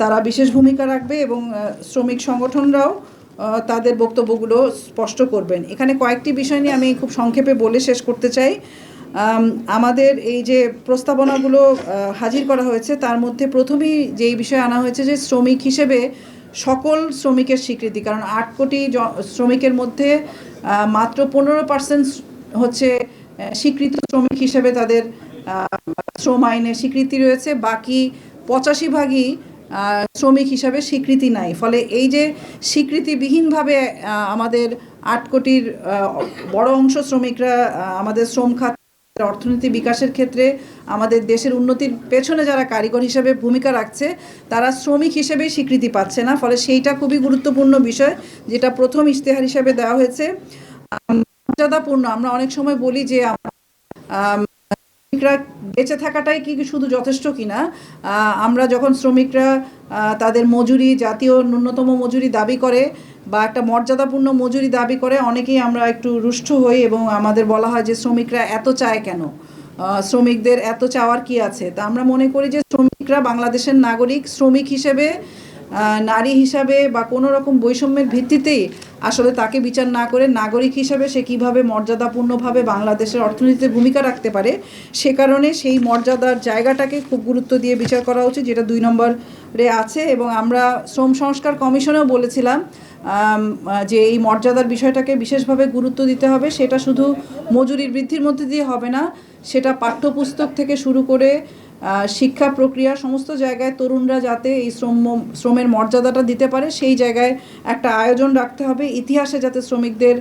তারা বিশেষ ভূমিকা রাখবে এবং শ্রমিক সংগঠনরাও তাদের বক্তব্যগুলো স্পষ্ট করবেন। এখানে কয়েকটি বিষয় নিয়ে আমি খুব সংক্ষেপে বলে শেষ করতে চাই। আমাদের এই যে প্রস্তাবনাগুলো হাজির করা হয়েছে, তার মধ্যে প্রথমেই যেই বিষয় আনা হয়েছে যে শ্রমিক হিসেবে সকল শ্রমিকের স্বীকৃতি, কারণ আট কোটি শ্রমিকের মধ্যে মাত্র পনেরো পার্সেন্ট হচ্ছে স্বীকৃত শ্রমিক হিসেবে তাদের শ্রম আইনে স্বীকৃতি রয়েছে। বাকি পঁচাশি ভাগই শ্রমিক হিসাবে স্বীকৃতি নাই। ফলে এই যে স্বীকৃতিবিহীনভাবে আমাদের আট কোটির বড় অংশ শ্রমিকরা আমাদের শ্রম খাত, অর্থনীতি বিকাশের ক্ষেত্রে আমাদের দেশের উন্নতির পেছনে যারা কারিগর হিসেবে ভূমিকা রাখছে, তারা শ্রমিক হিসেবেই স্বীকৃতি পাচ্ছে না। ফলে সেইটা খুবই গুরুত্বপূর্ণ বিষয়, যেটা প্রথম ইশতেহার হিসেবে দেওয়া হয়েছে। মর্যাদাপূর্ণ। আমরা অনেক সময় বলি যে শ্রমিকরা বেঁচে থাকাটাই কি শুধু যথেষ্ট কিনা? আমরা যখন শ্রমিকরা তাদের মজুরি, জাতীয় ন্যূনতম মজুরি দাবি করে বা একটা মর্যাদাপূর্ণ মজুরি দাবি করে, অনেকেই আমরা একটু রুষ্ট হই এবং আমাদের বলা হয় যে শ্রমিকরা এত চায় কেন? শ্রমিকদের এত চাওয়ার কি আছে? তা আমরা মনে করি যে শ্রমিকরা বাংলাদেশের নাগরিক, শ্রমিক হিসেবে নারী হিসাবে বা কোনো রকম বৈষম্যের ভিত্তিতেই আসলে তাকে বিচার না করে নাগরিক হিসাবে সে কীভাবে মর্যাদাপূর্ণভাবে বাংলাদেশের অর্থনীতিতে ভূমিকা রাখতে পারে, সে কারণে সেই মর্যাদার জায়গাটাকে খুব গুরুত্ব দিয়ে বিচার করা উচিত, যেটা দুই নম্বরে আছে। এবং আমরা শ্রম সংস্কার কমিশনেও বলেছিলাম যে এই মর্যাদার বিষয়টাকে বিশেষভাবে গুরুত্ব দিতে হবে। সেটা শুধু মজুরির বৃদ্ধির মধ্যে দিয়ে হবে না, সেটা পাঠ্যপুস্তক থেকে শুরু করে শিক্ষা প্রক্রিয়া, সমস্ত জায়গায় তরুণরা যাতে এই শ্রম, শ্রমের মর্যাদাটা দিতে পারে, সেই জায়গায় একটা আয়োজন রাখতে হবে। ইতিহাসে যাতে শ্রমিকদের